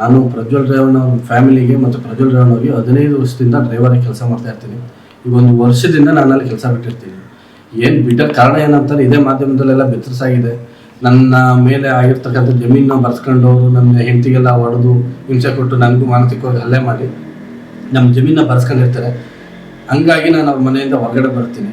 ನಾನು ಪ್ರಜ್ವಲ್ ರೇವಣ್ಣ ಅವ್ರ ಫ್ಯಾಮಿಲಿಗೆ ಮತ್ತು ಪ್ರಜ್ವಲ್ ರೇವಣ್ಣ ಅವರಿಗೆ ಹದಿನೈದು ವರ್ಷದಿಂದ ಡ್ರೈವರಾಗಿ ಕೆಲಸ ಮಾಡ್ತಾ ಇರ್ತೀನಿ. ಈಗ ಒಂದು ವರ್ಷದಿಂದ ನಾನು ಅಲ್ಲಿ ಕೆಲಸ ಬಿಟ್ಟಿರ್ತೀನಿ. ಏನು ಬಿಟ್ಟ ಕಾರಣ ಏನಂತಾರೆ ಇದೇ ಮಾಧ್ಯಮದಲ್ಲೆಲ್ಲ ಬೆತ್ತರಿಸಾಗಿದೆ ನನ್ನ ಮೇಲೆ ಆಗಿರ್ತಕ್ಕಂಥ ಜಮೀನ ಬರ್ಸ್ಕೊಂಡು ಅವರು ನನ್ನ ಹೆಂಡತಿಗೆಲ್ಲ ಹೊಡೆದು, ಹಿಂಸೆ ಕೊಟ್ಟು ನನಗೂ ಮಾನಸಿಕವಾಗಿ ಹಲ್ಲೆ ಮಾಡಿ ನಮ್ಮ ಜಮೀನ ಬರ್ಸ್ಕೊಂಡಿರ್ತಾರೆ. ಹಂಗಾಗಿ ನಾನು ಅವ್ರ ಮನೆಯಿಂದ ಹೊರಗಡೆ ಬರ್ತೀನಿ.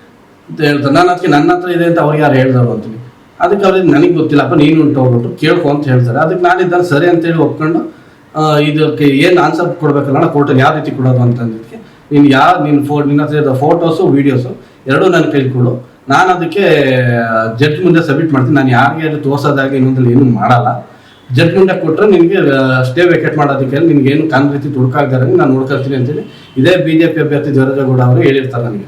ಹೇಳ್ತಾರೆ ನಾನು ಅದಕ್ಕೆ ನನ್ನ ಹತ್ರ ಇದೆ ಅಂತ ಅವ್ರಿಗೆ ಯಾರು ಹೇಳ್ದವ್ರು ಅಂತೀವಿ. ಅದಕ್ಕೆ ಅವ್ರಿಗೆ ನನಗೆ ಗೊತ್ತಿಲ್ಲ, ಅಪ್ಪ ನೀನು ಉಂಟು ಹೋಗ್ಬಿಟ್ಟು ಕೇಳ್ಕೊ ಅಂತ ಹೇಳ್ತಾರೆ. ಅದಕ್ಕೆ ನಾನಿದ್ದಾನೆ ಸರಿ ಅಂತೇಳಿ ಒಪ್ಕೊಂಡು ಇದಕ್ಕೆ ಏನು ಆನ್ಸರ್ ಕೊಡ್ಬೇಕಲ್ಲ ಕೋರ್ಟಲ್ಲಿ ಯಾವ ರೀತಿ ಕೊಡೋದು ಅಂತಂದಿದ್ದಕ್ಕೆ ನೀನು ಯಾರು ನಿನ್ನ ಫೋ ನಿನ್ನ ಹತ್ರ ಫೋಟೋಸು ವೀಡಿಯೋಸು ಎರಡೂ ನನ್ನ ಕೈಲಿ ನಾನು ಅದಕ್ಕೆ ಜಡ್ಜ್ ಮುಂದೆ ಸಬ್ಮಿಟ್ ಮಾಡ್ತೀನಿ. ನಾನು ಯಾರಿಗೆ ಅದು ತೋರ್ಸೋದಾಗಿ ಇನ್ನೊಂದಲ್ಲಿ ಏನು ಮಾಡಲ್ಲ. ಜಡ್ಜ್ ಮುಂದೆ ಕೊಟ್ಟರೆ ನಿನಗೆ ಸ್ಟೇ ವೇಕೆಟ್ ಮಾಡೋದಕ್ಕೆ ನಿನ್ಗೆ ಏನು ಕಾನ್ ರೀತಿ ತುಡುಕಾಗ್ದಾರೆ ನಾನು ನೋಡ್ಕೊಳ್ತೀನಿ ಅಂತೇಳಿ ಇದೇ ಬಿ ಜೆ ಪಿ ಅಭ್ಯರ್ಥಿ ಜ್ವರಜಗೌಡ ಅವರು ಹೇಳಿರ್ತಾರೆ ನನಗೆ.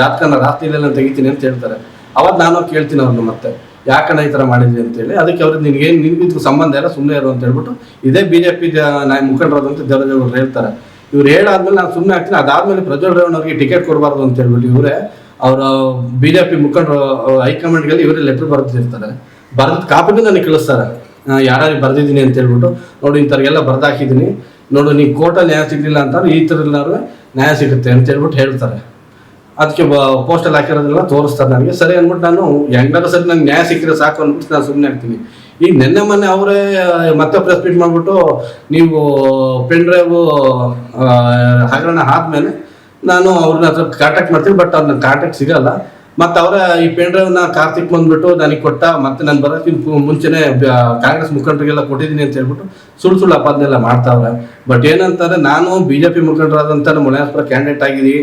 ಜಾತಕನ ರಾತ್ರಿಲೆಲ್ಲ ತೆಗಿತೀನಿ ಅಂತ ಹೇಳ್ತಾರೆ. ಅವಾಗ ನಾನು ಕೇಳ್ತೀನಿ ಅವ್ರನ್ನ ಮತ್ತೆ, ಯಾಕಣ್ಣ ಈ ಥರ ಮಾಡಿದ್ವಿ ಅಂತೇಳಿ ಅದಕ್ಕೆ ಅವ್ರಿಗೆ ನಿನ್ಗೇನು ನಿನ್ಗಿದ್ಕು ಸಂಬಂಧ ಇಲ್ಲ ಸುಮ್ಮನೆ ಇರು ಅಂತ ಹೇಳ್ಬಿಟ್ಟು ಇದೇ ಬಿ ಜೆ ಪಿ ನಾಯಿ ಮುಖಂಡರಾದಂಥ ದೇವರಾಜೇಗೌಡರು ಹೇಳ್ತಾರೆ. ಇವ್ರು ಹೇಳಾದ್ಮೇಲೆ ನಾನು ಸುಮ್ಮನೆ ಆಗ್ತೀನಿ. ಅದಾದ್ಮೇಲೆ ಪ್ರಜ್ವಲ್ ರೇವಣ್ಣ ಅವ್ರಿಗೆ ಟಿಕೆಟ್ ಕೊಡಬಾರ್ದು ಅಂತ ಹೇಳ್ಬಿಟ್ಟು ಇವರೇ, ಅವರ ಬಿ ಜೆ ಪಿ ಮುಖಂಡರು ಹೈಕಮಾಂಡ್ಗೆಲ್ಲ ಇವರೇ ಲೆಟ್ರ್ ಬರೆದಿರ್ತಾರೆ. ಬರೆದ ಕಾಪಿನೂ ನನಗೆ ಕಳಿಸ್ತಾರೆ ಯಾರು ಬರ್ದಿದ್ದೀನಿ ಅಂತ ಹೇಳ್ಬಿಟ್ಟು, ನೋಡಿ ಇಂಥವ್ರಿಗೆಲ್ಲ ಬರ್ದಾಕಿದ್ದೀನಿ. ನೋಡು ನೀವು ಕೋರ್ಟಲ್ಲಿ ನ್ಯಾಯ ಸಿಗಲಿಲ್ಲ ಅಂತಾರೆ ಈ ಥರ ನ್ಯಾಯ ಸಿಗುತ್ತೆ ಅಂತ ಹೇಳ್ಬಿಟ್ಟು ಹೇಳ್ತಾರೆ. ಅದಕ್ಕೆ ಪೋಸ್ಟಲ್ಲಿ ಹಾಕಿರೋದೆಲ್ಲ ತೋರಿಸ್ತಾರೆ ನನಗೆ. ಸರಿ ಅಂದ್ಬಿಟ್ಟು ನಾನು ಹೆಂಗಾದ್ರೂ ಸರಿ ನಂಗೆ ನ್ಯಾಯ ಸಿಕ್ಕಿದ್ರೆ ಸಾಕು ಅಂದ್ಬಿಟ್ಟು ನಾನು ಸುಮ್ಮನೆ ಆಗ್ತೀನಿ ಈಗ ನಿನ್ನೆ ಮೊನ್ನೆ ಅವರೇ ಮತ್ತೆ ಪ್ರೆಸ್ ಮೀಟ್ ಮಾಡಿಬಿಟ್ಟು ನೀವು ಪೆನ್ ಡ್ರೈವು ಹಗರಣ ಆದ್ಮೇಲೆ ನಾನು ಅವ್ರನ್ನ ಹತ್ರ ಕಾಂಟ್ಯಾಕ್ಟ್ ಮಾಡ್ತೀನಿ ಬಟ್ ಅವ್ರನ್ನ ಕಾಂಟ್ಯಾಕ್ಟ್ ಸಿಗಲ್ಲ. ಮತ್ತು ಅವರ ಈ ಪೆನ್ ಡ್ರೈವ್ನ ಕಾರ್ತಿಕ್ ಬಂದ್ಬಿಟ್ಟು ನನಗೆ ಕೊಟ್ಟ, ಮತ್ತೆ ನಾನು ಬರೋಕ್ಕಿಂತ ಮುಂಚೆನೆ ಕಾಂಗ್ರೆಸ್ ಮುಖಂಡರಿಗೆಲ್ಲ ಕೊಟ್ಟಿದ್ದೀನಿ ಅಂತ ಹೇಳ್ಬಿಟ್ಟು ಸುಳ್ಳು ಸುಳ್ಳು ಅಪಾದನೆಲ್ಲ ಮಾಡ್ತಾವ್ರೆ. ಬಟ್ ಏನಂತಾರೆ ನಾನು ಬಿ ಜೆ ಪಿ ಮುಖಂಡರಾದಂಥ ಮುನಿಯಾಸ್ಪುರ ಕ್ಯಾಂಡಿಡೇಟ್ ಆಗಿದ್ದೀವಿ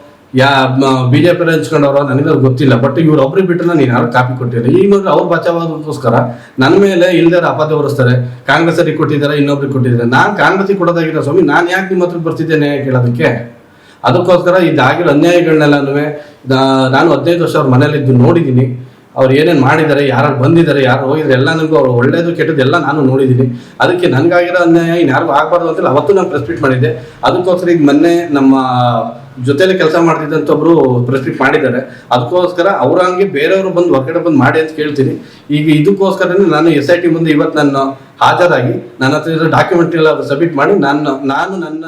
ಯಾ ಬಿ ಜೆ ಪಿ ಹಂಚ್ಕೊಂಡವ್ರ ನನಗೆ ಗೊತ್ತಿಲ್ಲ. ಬಟ್ ಇವ್ರು ಒಬ್ರಿಗೆ ಬಿಟ್ಟು ನಾನು ಯಾರು ಕಾಪಿ ಕೊಟ್ಟಿಲ್ಲ. ಈ ಮೊದಲು ಅವ್ರು ಬಚಾವಾಗೋಸ್ಕರ ನನ್ನ ಮೇಲೆ ಇಲ್ದಾರ ಅಪಾದ ಹೊರಿಸ್ತಾರೆ. ಕಾಂಗ್ರೆಸ್ ಅವ್ರಿಗೆ ಕೊಟ್ಟಿದ್ದಾರೆ, ಇನ್ನೊಬ್ರಿಗೆ ಕೊಟ್ಟಿದ್ದಾರೆ. ನಾನು ಕಾಂಗ್ರೆಸ್ಗೆ ಕೊಡೋದಾಗಿಲ್ಲ ಸ್ವಾಮಿ, ನಾನು ಯಾಕೆ ನಿಮ್ಮ ಹತ್ರ ಬರ್ತಿದ್ದೇನೆ ಕೇಳೋದಕ್ಕೆ ಅದಕ್ಕೋಸ್ಕರ ಇದಾಗಿರೋ ಅನ್ಯಾಯಗಳನ್ನೆಲ್ಲನೂ ನಾನು ಹದಿನೈದು ವರ್ಷ ಅವ್ರ ಮನೇಲಿದ್ದು ನೋಡಿದ್ದೀನಿ ಅವ್ರು ಏನೇನು ಮಾಡಿದ್ದಾರೆ ಯಾರು ಬಂದಿದ್ದಾರೆ, ಯಾರು ಹೋಗಿದ್ದಾರೆ ಎಲ್ಲ ನನಗೂ ಅವ್ರು ಒಳ್ಳೇದು, ಕೆಟ್ಟದ್ದು ಎಲ್ಲ ನಾನು ನೋಡಿದ್ದೀನಿ ಅದಕ್ಕೆ ನನಗಾಗಿರೋ ಅನ್ಯಾಯ ಇನ್ಯಾರಿಗೂ ಆಗಬಾರ್ದು ಅಂತೇಳಿ ಅವತ್ತು ನಾನು ಪ್ರೆಸ್ ಮೀಟ್ ಮಾಡಿದ್ದೆ. ಅದಕ್ಕೋಸ್ಕರ ಈಗ ಮೊನ್ನೆ ನಮ್ಮ ಜೊತೆಲಿ ಕೆಲಸ ಮಾಡ್ತಿದ್ದಂತ ಒಬ್ರು ಪ್ರೆಸ್ಕ್ರಿಪ್ಟ್ ಮಾಡಿದ್ದಾರೆ. ಅದಕ್ಕೋಸ್ಕರ ಅವ್ರ ಹಂಗೆ ಬೇರೆಯವರು ಬಂದು ಹೊರಗಡೆ ಬಂದು ಮಾಡಿ ಅಂತ ಕೇಳ್ತೀನಿ. ಈಗ ಇದಕ್ಕೋಸ್ಕರನೇ ನಾನು ಎಸ್ ಐ ಟಿ ಮುಂದೆ ಇವತ್ತು ನಾನು ಹಾಜರಾಗಿ ನನ್ನ ಹತ್ರ ಡಾಕ್ಯುಮೆಂಟ್ ಎಲ್ಲ ಸಬ್ಮಿಟ್ ಮಾಡಿ ನಾನು ನಾನು ನನ್ನ